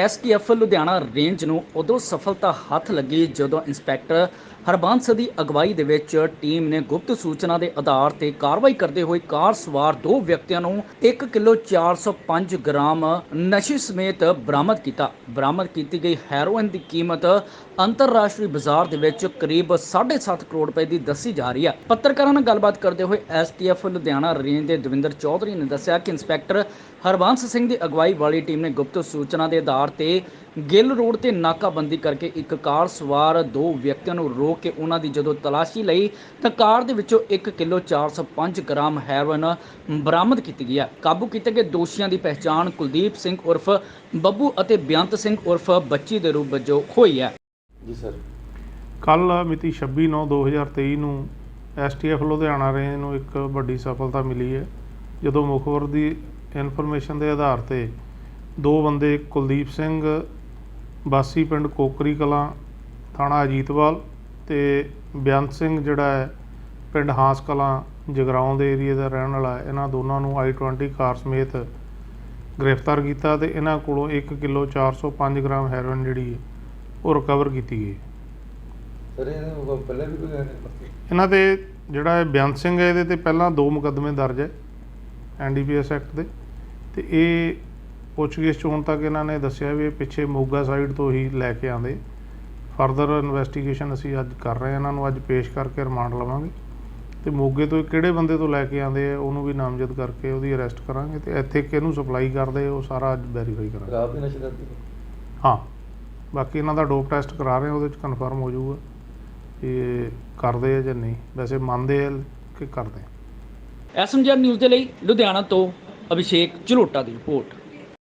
STF Ludhiana range ਨੂੰ ਉਦੋਂ ਸਫਲਤਾ ਹੱਥ ਲੱਗੀ ਜਦੋਂ ਇੰਸਪੈਕਟਰ ਹਰਬੰਸ ਦੀ ਅਗਵਾਈ ਦੇ ਵਿੱਚ ਟੀਮ ਨੇ ਗੁਪਤ ਸੂਚਨਾ ਦੇ ਆਧਾਰ ਤੇ ਕਾਰਵਾਈ ਕਰਦੇ ਹੋਏ ਕਾਰ ਸਵਾਰ ਦੋ ਵਿਅਕਤੀਆਂ ਨੂੰ 1 ਕਿਲੋ 405 ਗ੍ਰਾਮ ਨਸ਼ੇ ਸਮੇਤ ਬਰਾਮਦ ਕੀਤਾ। ਬਰਾਮਦ ਕੀਤੀ ਗਈ ਹੈਰੋਇਨ ਦੀ ਕੀਮਤ ਅੰਤਰਰਾਸ਼ਟਰੀ ਬਾਜ਼ਾਰ ਦੇ ਵਿੱਚ ਕਰੀਬ 7.5 ਕਰੋੜ ਰੁਪਏ ਦੀ ਦੱਸੀ ਜਾ ਰਹੀ ਹੈ। ਪੱਤਰਕਾਰਾਂ ਨਾਲ ਗੱਲਬਾਤ ਕਰਦੇ ਹੋਏ ਐਸਟੀਐਫ ਲੁਧਿਆਣਾ ਰੇਂਜ ਦੇ ਦਵਿੰਦਰ ਚੌਧਰੀ ਨੇ ਦੱਸਿਆ ਕਿ ਇੰਸਪੈਕਟਰ ਹਰਬੰਸ ਸਿੰਘ ਦੀ ਅਗਵਾਈ ਵਾਲੀ ਟੀਮ ਨੇ ਗੁਪਤ ਸੂਚਨਾ ਦੇ ਆਧਾਰ ਤੇ ਗਿੱਲ ਰੋਡ ਤੇ ਨਾਕਾਬੰਦੀ ਕਰਕੇ ਇੱਕ ਕਾਰ ਸਵਾਰ ਦੋ ਵਿਅਕਤੀਆਂ ਨੂੰ ਰੋਕ ਕੇ ਉਹਨਾਂ ਦੀ ਜਦੋਂ ਤਲਾਸ਼ੀ ਲਈ ਤਾਂ ਕਾਰ ਦੇ ਵਿੱਚੋਂ 1 ਕਿਲੋ 405 ਗ੍ਰਾਮ ਹੈਰੋਇਨ ਬਰਾਮਦ ਕੀਤੀ ਗਈ ਹੈ। ਕਾਬੂ ਕੀਤੇ ਗਏ ਦੋਸ਼ੀਆਂ ਦੀ ਪਹਿਚਾਣ ਕੁਲਦੀਪ ਸਿੰਘ ਉਰਫ ਬੱਬੂ ਅਤੇ ਬੇਅੰਤ ਸਿੰਘ ਉਰਫ ਬੱਚੀ ਦੇ ਰੂਪ ਵਜੋਂ ਹੋਈ ਹੈ। ਜੀ ਸਰ। ਕੱਲ ਮਿਤੀ 26/9/2023 ਨੂੰ ਐਸਟੀਐਫ ਲੁਧਿਆਣਾ ਰੇਂਜ ਨੂੰ ਇੱਕ ਵੱਡੀ ਸਫਲਤਾ ਮਿਲੀ ਹੈ ਜਦੋਂ ਮੁਖਬਰ ਦੀ ਇਨਫੋਰਮੇਸ਼ਨ ਦੇ ਆਧਾਰ ਤੇ ਦੋ ਬੰਦੇ ਕੁਲਦੀਪ ਸਿੰਘ ਵਾਸੀ ਪਿੰਡ ਕੋਕਰੀ ਕਲਾਂ ਥਾਣਾ ਅਜੀਤਵਾਲ ਤੇ ਬੇਅੰਤ ਸਿੰਘ ਜਿਹੜਾ ਹੈ ਪਿੰਡ ਹਾਂਸ ਕਲਾਂ ਜਗਰਾਉਂ ਦੇ ਏਰੀਆ ਦਾ ਰਹਿਣ ਵਾਲਾ ਹੈ। ਇਹਨਾਂ ਦੋਨਾਂ ਨੂੰ i20 ਕਾਰ ਸਮੇਤ ਗ੍ਰਿਫਤਾਰ ਕੀਤਾ ਤੇ ਇਹਨਾਂ ਕੋਲੋਂ 1 ਕਿਲੋ 405 ਗ੍ਰਾਮ ਹੈਰੋਇਨ ਜਿਹੜੀ ਹੈ ਉਹ ਰਿਕਵਰ ਕੀਤੀ ਗਈ। ਸਰ ਇਹਨੇ ਉਹ ਪਹਿਲਾਂ ਵੀ ਕੋਈ ਨਹੀਂ ਇਹਨਾਂ ਤੇ ਜਿਹੜਾ ਇਹ ਬੇਅੰਤ ਸਿੰਘ ਹੈ ਇਹਦੇ ਤੇ ਪਹਿਲਾਂ ਦੋ ਮੁਕੱਦਮੇ ਦਰਜ ਹੈ ਐਨਡੀਪੀਐਸ ਐਕਟ ਦੇ ਤੇ ਇਹ ਪੁੱਛਗਿੱਛ 'ਚ ਹੁਣ ਤੱਕ ਇਹਨਾਂ ਨੇ ਦੱਸਿਆ ਵੀ ਇਹ ਪਿੱਛੇ ਮੋਗਾ ਸਾਈਡ ਤੋਂ ਹੀ ਲੈ ਕੇ ਆਂਦੇ ਫਰਦਰ ਇਨਵੈਸਟੀਗੇਸ਼ਨ ਅਸੀਂ ਅੱਜ ਕਰ ਰਹੇ ਹਾਂ ਇਹਨਾਂ ਨੂੰ ਅੱਜ ਪੇਸ਼ ਕਰਕੇ ਰਿਮਾਂਡ ਲਵਾਂਗੇ। ਤੇ ਮੋਗੇ ਤੋਂ ਕਿਹੜੇ ਬੰਦੇ ਤੋਂ ਲੈ ਕੇ ਆਂਦੇ ਆ ਉਹਨੂੰ ਵੀ ਨਾਮਜ਼ਦ ਕਰਕੇ ਉਹਦੀ ਅਰੈਸਟ ਕਰਾਂਗੇ ਤੇ ਇੱਥੇ ਕਿਹਨੂੰ ਸਪਲਾਈ ਕਰਦੇ ਉਹ ਸਾਰਾ ਅੱਜ ਵੈਰੀਫਾਈ ਕਰਾਂਗੇ। ਸ਼ਰਾਬ ਵੀ ਨਸ਼ੇ ਕਰਦੀ ਹਾਂ? ਬਾਕੀ ਇਹਨਾਂ ਦਾ ਡੋਪ ਟੈਸਟ ਕਰਾ ਰਹੇ ਹਾਂ ਉਹਦੇ ਚ ਕਨਫਰਮ ਹੋ ਜਾਊਗਾ ਕਿ ਇਹ ਕਰਦੇ ਆ ਜਾਂ ਨਹੀਂ। ਵੈਸੇ ਮੰਨਦੇ ਆ ਕਿ ਕਰਦੇ ਐਸਐਮਜੀ ਨਿਊਜ਼ ਦੇ ਲਈ ਲੁਧਿਆਣਾ ਤੋਂ ਅਭਿਸ਼ੇਕ ਝਲੋਟਾ ਦੀ ਰਿਪੋਰਟ।